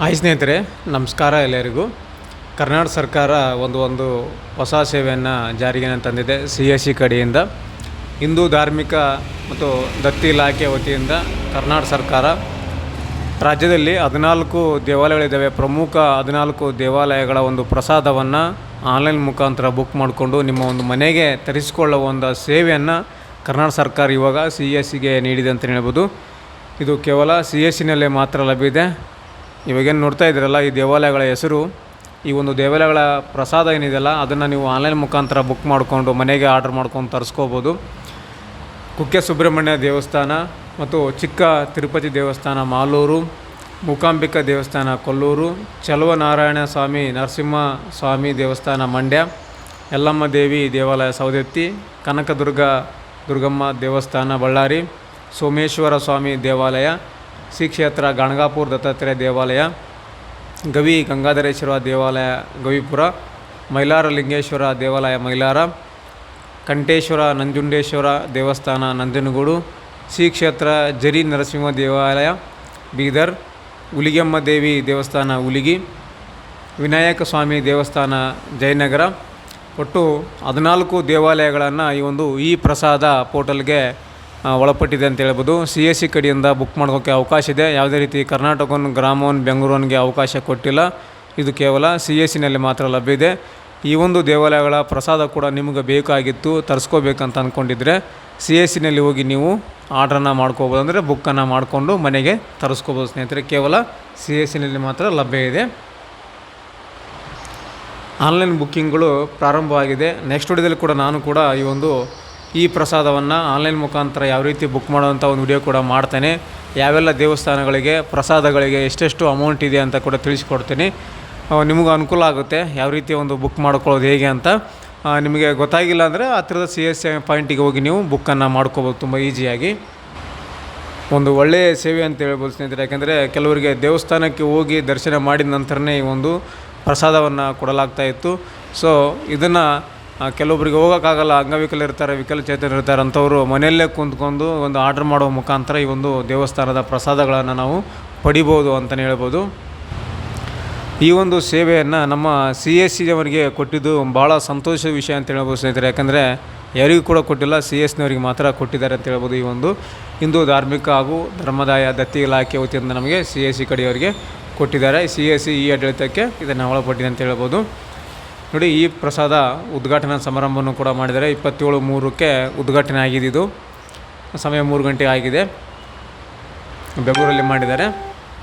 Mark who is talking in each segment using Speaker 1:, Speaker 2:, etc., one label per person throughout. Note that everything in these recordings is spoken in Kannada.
Speaker 1: ಹಾಯ್ ಸ್ನೇಹಿತರೆ, ನಮಸ್ಕಾರ ಎಲ್ಲರಿಗೂ. ಕರ್ನಾಟಕ ಸರ್ಕಾರ ಒಂದು ಒಂದು ಹೊಸ ಸೇವೆಯನ್ನು ಜಾರಿಗೆ ತಂದಿದೆ ಸಿ ಎಸ್ ಸಿ ಕಡೆಯಿಂದ. ಹಿಂದೂ ಧಾರ್ಮಿಕ ಮತ್ತು ದತ್ತಿ ಇಲಾಖೆ ವತಿಯಿಂದ ಕರ್ನಾಟಕ ಸರ್ಕಾರ ರಾಜ್ಯದಲ್ಲಿ ಹದಿನಾಲ್ಕು ದೇವಾಲಯಗಳಿದ್ದಾವೆ. ಪ್ರಮುಖ ಹದಿನಾಲ್ಕು ದೇವಾಲಯಗಳ ಒಂದು ಪ್ರಸಾದವನ್ನು ಆನ್ಲೈನ್ ಮುಖಾಂತರ ಬುಕ್ ಮಾಡಿಕೊಂಡು ನಿಮ್ಮ ಒಂದು ಮನೆಗೆ ತರಿಸಿಕೊಳ್ಳುವ ಒಂದು ಸೇವೆಯನ್ನು ಕರ್ನಾಟಕ ಸರ್ಕಾರ ಇವಾಗ ಸಿ ಎಸ್ ಸಿಗೆ ನೀಡಿದೆ ಅಂತಲೇ ಹೇಳ್ಬೋದು. ಇದು ಕೇವಲ ಸಿ ಎಸ್ ಸಿನಲ್ಲೇ ಮಾತ್ರ ಲಭ್ಯ ಇದೆ. ಇವಾಗೇನು ನೋಡ್ತಾ ಇದ್ದೀರಲ್ಲ ಈ ದೇವಾಲಯಗಳ ಹೆಸರು, ಈ ಒಂದು ದೇವಾಲಯಗಳ ಪ್ರಸಾದ ಏನಿದೆಯಲ್ಲ, ಅದನ್ನು ನೀವು ಆನ್ಲೈನ್ ಮುಖಾಂತರ ಬುಕ್ ಮಾಡಿಕೊಂಡು ಮನೆಗೆ ಆರ್ಡ್ರ್ ಮಾಡ್ಕೊಂಡು ತರಿಸ್ಕೋಬೋದು. ಕುಕ್ಕೆ ಸುಬ್ರಹ್ಮಣ್ಯ ದೇವಸ್ಥಾನ ಮತ್ತು ಚಿಕ್ಕ ತಿರುಪತಿ ದೇವಸ್ಥಾನ ಮಾಲೂರು, ಮೂಕಾಂಬಿಕಾ ದೇವಸ್ಥಾನ ಕೊಲ್ಲೂರು, ಚಲುವನಾರಾಯಣ ಸ್ವಾಮಿ ನರಸಿಂಹ ಸ್ವಾಮಿ ದೇವಸ್ಥಾನ ಮಂಡ್ಯ, ಯಲ್ಲಮ್ಮ ದೇವಿ ದೇವಾಲಯ ಸೌದತ್ತಿ ಕನಕದುರ್ಗ ದುರ್ಗಮ್ಮ ದೇವಸ್ಥಾನ ಬಳ್ಳಾರಿ, ಸೋಮೇಶ್ವರ ಸ್ವಾಮಿ ದೇವಾಲಯ ಶ್ರೀ ಕ್ಷೇತ್ರ ಗಣಗಾಪುರ ದತ್ತಾತ್ರೇಯ ದೇವಾಲಯ, ಗವಿ ಗಂಗಾಧರೇಶ್ವರ ದೇವಾಲಯ, ಗವಿಪುರ, ಮೈಲಾರ ಲಿಂಗೇಶ್ವರ ದೇವಾಲಯ, ಮೈಲಾರ, ಕಂಠೇಶ್ವರ, ನಂಜುಂಡೇಶ್ವರ ದೇವಸ್ಥಾನ, ನಂಜನಗೂಡು, ಶ್ರೀ ಕ್ಷೇತ್ರ ಜರಿ ನರಸಿಂಹ ದೇವಾಲಯ, ಬೀದರ್, ಹುಲಿಗೆಮ್ಮ ದೇವಿ ದೇವಸ್ಥಾನ, ಹುಲಿಗಿ, ವಿನಾಯಕ ಸ್ವಾಮಿ ದೇವಸ್ಥಾನ, ಜಯನಗರ. ಒಟ್ಟು ಹದಿನಾಲ್ಕು ದೇವಾಲಯಗಳನ್ನು ಈ ಒಂದು ಈ ಪ್ರಸಾದ ಪೋರ್ಟಲ್ಗೆ ಒಳಪಟ್ಟಿದೆ ಅಂತ ಹೇಳ್ಬೋದು. ಸಿ ಎಸ್ ಸಿ ಕಡೆಯಿಂದ ಬುಕ್ ಮಾಡೋಕ್ಕೆ ಅವಕಾಶ ಇದೆ. ಯಾವುದೇ ರೀತಿ ಕರ್ನಾಟಕವನ್ನು ಗ್ರಾಮವನ್ನು ಬೆಂಗಳೂರಿಗೆ ಅವಕಾಶ ಕೊಟ್ಟಿಲ್ಲ. ಇದು ಕೇವಲ ಸಿ ಎಸ್ ಸಿನಲ್ಲಿ ಮಾತ್ರ ಲಭ್ಯ ಇದೆ. ಈ ಒಂದು ದೇವಾಲಯಗಳ ಪ್ರಸಾದ ಕೂಡ ನಿಮಗೆ ಬೇಕಾಗಿತ್ತು. ತರಿಸ್ಕೋಬೇಕಂತ ಅಂದ್ಕೊಂಡಿದ್ರೆ ಸಿ ಎಸ್ ಸಿನಲ್ಲಿ ಹೋಗಿ ನೀವು ಆರ್ಡ್ರನ್ನು ಮಾಡ್ಕೋಬೋದು ಅಂದರೆ ಬುಕ್ಕನ್ನು ಮಾಡಿಕೊಂಡು ಮನೆಗೆ ತರಿಸ್ಕೋಬೋದು ಸ್ನೇಹಿತರೆ. ಕೇವಲ ಸಿ ಎಸ್ ಸಿನಲ್ಲಿ ಮಾತ್ರ ಲಭ್ಯ ಇದೆ. ಆನ್ಲೈನ್ ಬುಕ್ಕಿಂಗ್ಗಳು ಪ್ರಾರಂಭವಾಗಿದೆ. ನೆಕ್ಸ್ಟ್ ವಿಡಿಯೋದಲ್ಲಿ ಕೂಡ ನಾನು ಕೂಡ ಈ ಒಂದು ಈ ಪ್ರಸಾದವನ್ನು ಆನ್ಲೈನ್ ಮುಖಾಂತರ ಯಾವ ರೀತಿ ಬುಕ್ ಮಾಡುವಂಥ ಒಂದು ವಿಡಿಯೋ ಕೂಡ ಮಾಡ್ತೇನೆ. ಯಾವೆಲ್ಲ ದೇವಸ್ಥಾನಗಳಿಗೆ ಪ್ರಸಾದಗಳಿಗೆ ಎಷ್ಟೆಷ್ಟು ಅಮೌಂಟ್ ಇದೆ ಅಂತ ಕೂಡ ತಿಳಿಸ್ಕೊಡ್ತೀನಿ. ನಿಮಗೂ ಅನುಕೂಲ ಆಗುತ್ತೆ ಯಾವ ರೀತಿ ಒಂದು ಬುಕ್ ಮಾಡ್ಕೊಳ್ಳೋದು ಹೇಗೆ ಅಂತ. ನಿಮಗೆ ಗೊತ್ತಾಗಿಲ್ಲ ಅಂದರೆ ಹತ್ತಿರದ ಸಿ ಎಸ್ ಪಾಯಿಂಟಿಗೆ ಹೋಗಿ ನೀವು ಬುಕ್ಕನ್ನು ಮಾಡ್ಕೋಬೋದು ತುಂಬ ಈಸಿಯಾಗಿ. ಒಂದು ಒಳ್ಳೆಯ ಸೇವೆ ಅಂತ ಹೇಳ್ಬೋದು ಸ್ನೇಹಿತರೆ, ಯಾಕೆಂದರೆ ಕೆಲವರಿಗೆ ದೇವಸ್ಥಾನಕ್ಕೆ ಹೋಗಿ ದರ್ಶನ ಮಾಡಿದ ನಂತರನೇ ಈ ಒಂದು ಪ್ರಸಾದವನ್ನು ಕೊಡಲಾಗ್ತಾ ಇತ್ತು. ಸೊ ಇದನ್ನು ಕೆಲವೊಬ್ಬರಿಗೆ ಹೋಗೋಕ್ಕಾಗಲ್ಲ, ಅಂಗವಿಕಲ ಇರ್ತಾರೆ ವಿಕಲಚೇತನ ಇರ್ತಾರೆ ಅಂಥವರು ಮನೆಯಲ್ಲೇ ಕುಂತ್ಕೊಂಡು ಒಂದು ಆರ್ಡ್ರ್ ಮಾಡೋ ಮುಖಾಂತರ ಈ ಒಂದು ದೇವಸ್ಥಾನದ ಪ್ರಸಾದಗಳನ್ನು ನಾವು ಪಡಿಬೋದು ಅಂತಲೇ ಹೇಳ್ಬೋದು. ಈ ಒಂದು ಸೇವೆಯನ್ನು ನಮ್ಮ ಸಿ ಎಸ್ ಸಿ ಅವರಿಗೆ ಕೊಟ್ಟಿದ್ದು ಭಾಳ ಸಂತೋಷದ ವಿಷಯ ಅಂತ ಹೇಳ್ಬೋದು ಸ್ನೇಹಿತರೆ. ಯಾಕಂದರೆ ಯಾರಿಗೂ ಕೂಡ ಕೊಟ್ಟಿಲ್ಲ, ಸಿ ಎಸ್ನವರಿಗೆ ಮಾತ್ರ ಕೊಟ್ಟಿದ್ದಾರೆ ಅಂತ ಹೇಳ್ಬೋದು ಈ ಒಂದು ಹಿಂದೂ ಧಾರ್ಮಿಕ ಹಾಗೂ ಧರ್ಮದಾಯ ದತ್ತಿ ಇಲಾಖೆ ವತಿಯಿಂದ ನಮಗೆ ಸಿ ಎಸ್ ಸಿ ಕಡೆಯವರಿಗೆ ಕೊಟ್ಟಿದ್ದಾರೆ. ಸಿ ಎಸ್ ಸಿ ಈ ಆಡಳಿತಕ್ಕೆ ಇದನ್ನು ಒಳಪಟ್ಟಿದೆ ಅಂತ ಹೇಳ್ಬೋದು. ನೋಡಿ, ಈ ಪ್ರಸಾದ ಉದ್ಘಾಟನಾ ಸಮಾರಂಭವನ್ನು ಕೂಡ ಮಾಡಿದ್ದಾರೆ. ಇಪ್ಪತ್ತೇಳು ಮೂರಕ್ಕೆ ಉದ್ಘಾಟನೆ ಆಗಿದೆ ಇದು ಸಮಯ ಮೂರು ಗಂಟೆ ಆಗಿದೆ. ಬೆಂಗಳೂರಲ್ಲಿ ಮಾಡಿದ್ದಾರೆ.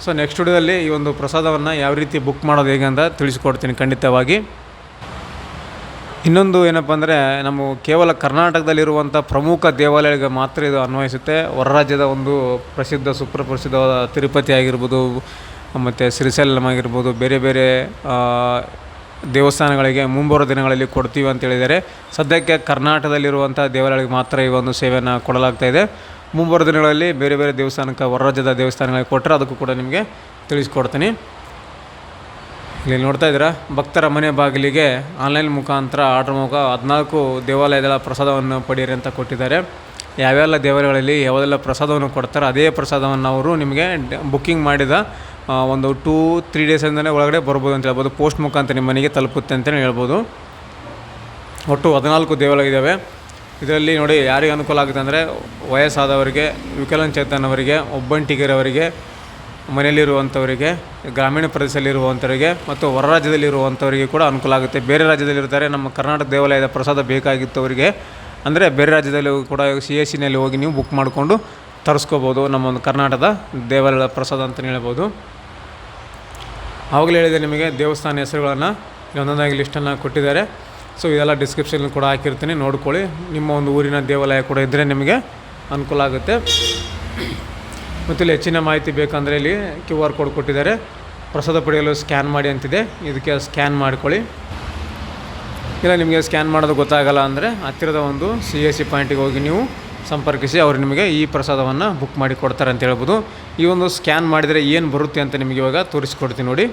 Speaker 1: ಸೊ ನೆಕ್ಸ್ಟ್ ವಿಡಿಯೋದಲ್ಲಿ ಈ ಒಂದು ಪ್ರಸಾದವನ್ನು ಯಾವ ರೀತಿ ಬುಕ್ ಮಾಡೋದು ಹೇಗೆ ಅಂತ ತಿಳಿಸ್ಕೊಡ್ತೀನಿ ಖಂಡಿತವಾಗಿ. ಇನ್ನೊಂದು ಏನಪ್ಪ ಅಂದರೆ, ನಮ್ಮ ಕೇವಲ ಕರ್ನಾಟಕದಲ್ಲಿರುವಂಥ ಪ್ರಮುಖ ದೇವಾಲಯಗಳಿಗೆ ಮಾತ್ರ ಇದು ಅನ್ವಯಿಸುತ್ತೆ. ಹೊರ ರಾಜ್ಯದ ಒಂದು ಪ್ರಸಿದ್ಧ, ಸುಪ್ರಪ್ರಸಿದ್ಧವಾದ ತಿರುಪತಿ ಆಗಿರ್ಬೋದು, ಮತ್ತು ಶ್ರೀಶೈಲಂ ಆಗಿರ್ಬೋದು, ಬೇರೆ ಬೇರೆ ದೇವಸ್ಥಾನಗಳಿಗೆ ಮುಂಬರುವ ದಿನಗಳಲ್ಲಿ ಕೊಡ್ತೀವಿ ಅಂತ ಹೇಳಿದರೆ ಸದ್ಯಕ್ಕೆ ಕರ್ನಾಟಕದಲ್ಲಿರುವಂಥ ದೇವಾಲಯಗಳಿಗೆ ಮಾತ್ರ ಈ ಒಂದು ಸೇವೆಯನ್ನು ಕೊಡಲಾಗ್ತಾ ಇದೆ. ಮುಂಬರುವ ದಿನಗಳಲ್ಲಿ ಬೇರೆ ಬೇರೆ ದೇವಸ್ಥಾನಕ್ಕೆ ಹೊರ ರಾಜ್ಯದ ದೇವಸ್ಥಾನಗಳಿಗೆ ಕೊಟ್ಟರೆ ಅದಕ್ಕೂ ಕೂಡ ನಿಮಗೆ ತಿಳಿಸ್ಕೊಡ್ತೀನಿ. ಇಲ್ಲಿ ನೋಡ್ತಾ ಇದ್ದೀರಾ, ಭಕ್ತರ ಮನೆ ಬಾಗಿಲಿಗೆ ಆನ್ಲೈನ್ ಮುಖಾಂತರ ಆರ್ಡ್ರ್ ಮುಖ ಹದಿನಾಲ್ಕು ದೇವಾಲಯಗಳ ಪ್ರಸಾದವನ್ನು ಪಡೆಯಿರಿ ಅಂತ ಕೊಟ್ಟಿದ್ದಾರೆ. ಯಾವೆಲ್ಲ ದೇವಾಲಯಗಳಲ್ಲಿ ಯಾವುದೆಲ್ಲ ಪ್ರಸಾದವನ್ನು ಕೊಡ್ತಾರೋ ಅದೇ ಪ್ರಸಾದವನ್ನು ಅವರು ನಿಮಗೆ ಬುಕ್ಕಿಂಗ್ ಮಾಡಿದ ಒಂದು ಟೂ ತ್ರೀ ಡೇಸಿಂದಲೇ ಒಳಗಡೆ ಬರ್ಬೋದು ಅಂತ ಹೇಳ್ಬೋದು. ಪೋಸ್ಟ್ ಮುಖಾಂತರ ನಿಮ್ಮ ಮನೆಗೆ ತಲುಪುತ್ತೆ ಅಂತಲೇ ಹೇಳ್ಬೋದು. ಒಟ್ಟು ಹದಿನಾಲ್ಕು ದೇವಾಲಯ ಇದ್ದಾವೆ ಇದರಲ್ಲಿ ನೋಡಿ ಯಾರಿಗೆ ಅನುಕೂಲ ಆಗುತ್ತೆ ಅಂದರೆ ವಯಸ್ಸಾದವರಿಗೆ ವಿಕಲಚೇತನವರಿಗೆ ಒಬ್ಬಂಟಿಗರವರಿಗೆ ಮನೆಯಲ್ಲಿರುವಂಥವರಿಗೆ ಗ್ರಾಮೀಣ ಪ್ರದೇಶದಲ್ಲಿರುವಂಥವರಿಗೆ ಮತ್ತು ಹೊರ ರಾಜ್ಯದಲ್ಲಿರುವಂಥವರಿಗೆ ಕೂಡ ಅನುಕೂಲ ಆಗುತ್ತೆ. ಬೇರೆ ರಾಜ್ಯದಲ್ಲಿರ್ತಾರೆ, ನಮ್ಮ ಕರ್ನಾಟಕ ದೇವಾಲಯದ ಪ್ರಸಾದ ಬೇಕಾಗಿತ್ತವರಿಗೆ, ಅಂದರೆ ಬೇರೆ ರಾಜ್ಯದಲ್ಲಿ ಕೂಡ ಸಿ ಎಸ್ ಸಿನಲ್ಲಿ ಹೋಗಿ ನೀವು ಬುಕ್ ಮಾಡಿಕೊಂಡು ತರಿಸ್ಕೋಬೋದು ನಮ್ಮ ಒಂದು ಕರ್ನಾಟಕದ ದೇವಾಲಯದ ಪ್ರಸಾದ ಅಂತಲೇ ಹೇಳ್ಬೋದು. ಆವಾಗಲೇ ಹೇಳಿದೆ ನಿಮಗೆ ದೇವಸ್ಥಾನ ಹೆಸರುಗಳನ್ನು ಒಂದೊಂದಾಗಿ ಲಿಸ್ಟನ್ನು ಕೊಟ್ಟಿದ್ದಾರೆ. ಸೊ ಇದೆಲ್ಲ ಡಿಸ್ಕ್ರಿಪ್ಷನ್ ಕೂಡ ಹಾಕಿರ್ತೀನಿ, ನೋಡ್ಕೊಳ್ಳಿ. ನಿಮ್ಮ ಒಂದು ಊರಿನ ದೇವಾಲಯ ಕೂಡ ಇದ್ದರೆ ನಿಮಗೆ ಅನುಕೂಲ ಆಗುತ್ತೆ. ಮತ್ತು ಇಲ್ಲಿ ಹೆಚ್ಚಿನ ಮಾಹಿತಿ ಬೇಕಂದರೆ ಇಲ್ಲಿ ಕ್ಯೂ ಆರ್ ಕೋಡ್ ಕೊಟ್ಟಿದ್ದಾರೆ. ಪ್ರಸಾದ ಪಡೆಯಲು ಸ್ಕ್ಯಾನ್ ಮಾಡಿ ಅಂತಿದೆ. ಇದಕ್ಕೆ ಸ್ಕ್ಯಾನ್ ಮಾಡ್ಕೊಳ್ಳಿ. ಇಲ್ಲ, ನಿಮಗೆ ಸ್ಕ್ಯಾನ್ ಮಾಡೋದು ಗೊತ್ತಾಗಲ್ಲ ಅಂದರೆ ಹತ್ತಿರದ ಒಂದು ಸಿ ಎಸ್ ಸಿ ಪಾಯಿಂಟಿಗೆ ಹೋಗಿ ನೀವು ಸಂಪರ್ಕಿಸಿ ಅವರು ನಿಮಗೆ ಈ ಪ್ರಸಾದವನ್ನು ಬುಕ್ ಮಾಡಿ ಕೊಡ್ತಾರೆ ಅಂತ ಹೇಳ್ಬೋದು. ಈ ಒಂದು ಸ್ಕ್ಯಾನ್ ಮಾಡಿದರೆ ಏನು ಬರುತ್ತೆ ಅಂತ ನಿಮಗೆ ಇವಾಗ ತೋರಿಸ್ಕೊಡ್ತೀನಿ ನೋಡಿ.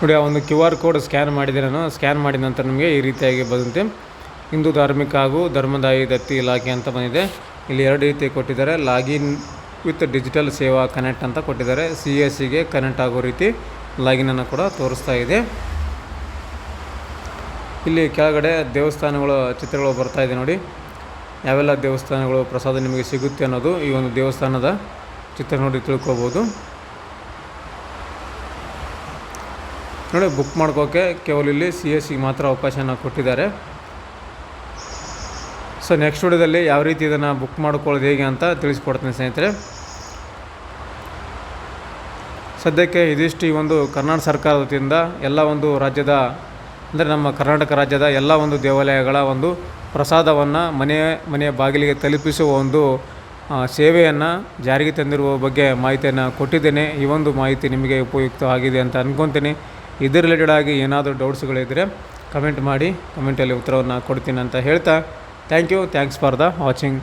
Speaker 1: ನೋಡಿ, ಆ ಒಂದು ಕ್ಯೂ ಆರ್ ಕೋಡ್ ಸ್ಕ್ಯಾನ್ ಮಾಡಿದರೆ ಸ್ಕ್ಯಾನ್ ಮಾಡಿದ ನಂತರ ನಿಮಗೆ ಈ ರೀತಿಯಾಗಿ ಬಂದಂತೆ ಹಿಂದೂ ಧಾರ್ಮಿಕ ಹಾಗೂ ಧರ್ಮದಾಯಿ ದತ್ತಿ ಇಲಾಖೆ ಅಂತ ಬಂದಿದೆ. ಇಲ್ಲಿ ಎರಡು ರೀತಿ ಕೊಟ್ಟಿದ್ದಾರೆ. Login with digital Seva connect ಅಂತ ಕೊಟ್ಟಿದ್ದಾರೆ. ಸಿ ಎಸ್ ಸಿಗೆ ಕನೆಕ್ಟ್ ಆಗೋ ರೀತಿ ಲಾಗಿನನ್ನು ಕೂಡ ತೋರಿಸ್ತಾ ಇದೆ. ಇಲ್ಲಿ ಕೆಳಗಡೆ ದೇವಸ್ಥಾನಗಳ ಚಿತ್ರಗಳು ಬರ್ತಾ ಇದೆ ನೋಡಿ. ಯಾವೆಲ್ಲ ದೇವಸ್ಥಾನಗಳು ಪ್ರಸಾದ ನಿಮಗೆ ಸಿಗುತ್ತೆ ಅನ್ನೋದು ಈ ಒಂದು ದೇವಸ್ಥಾನದ ಚಿತ್ರ ನೋಡಿ ತಿಳ್ಕೊಬೋದು. ನೋಡಿ ಬುಕ್ ಮಾಡ್ಕೋಕೆ ಕೇವಲ ಇಲ್ಲಿ ಸಿ ಎಸ್ ಸಿಗೆ ಮಾತ್ರ ಅವಕಾಶನ ಕೊಟ್ಟಿದ್ದಾರೆ. ಸೊ ನೆಕ್ಸ್ಟ್ ವಿಡಿಯೋದಲ್ಲಿ ಯಾವ ರೀತಿ ಇದನ್ನು ಬುಕ್ ಮಾಡ್ಕೊಳ್ಳೋದು ಹೇಗೆ ಅಂತ ತಿಳಿಸ್ಕೊಡ್ತೀನಿ ಸ್ನೇಹಿತರೆ. ಸದ್ಯಕ್ಕೆ ಇದಿಷ್ಟು ಈ ಒಂದು ಕರ್ನಾಟಕ ಸರ್ಕಾರದಿಂದ ಎಲ್ಲ ಒಂದು ರಾಜ್ಯದ ಅಂದರೆ ನಮ್ಮ ಕರ್ನಾಟಕ ರಾಜ್ಯದ ಎಲ್ಲ ಒಂದು ದೇವಾಲಯಗಳ ಒಂದು ಪ್ರಸಾದವನ್ನು ಮನೆ ಮನೆಯ ಬಾಗಿಲಿಗೆ ತಲುಪಿಸುವ ಒಂದು ಸೇವೆಯನ್ನು ಜಾರಿಗೆ ತಂದಿರುವ ಬಗ್ಗೆ ಮಾಹಿತಿಯನ್ನು ಕೊಟ್ಟಿದ್ದೇನೆ. ಈ ಒಂದು ಮಾಹಿತಿ ನಿಮಗೆ ಉಪಯುಕ್ತ ಆಗಿದೆ ಅಂತ ಅಂದ್ಕೊತೀನಿ ಇದರ ರಿಲೇಟೆಡ್ ಆಗಿ ಏನಾದರೂ ಡೌಟ್ಸ್ಗಳಿದ್ದರೆ ಕಮೆಂಟ್ ಮಾಡಿ ಕಮೆಂಟಲ್ಲಿ ಉತ್ತರವನ್ನು ಕೊಡ್ತೀನಿ ಅಂತ ಹೇಳ್ತಾ. Thank you thanks for the watching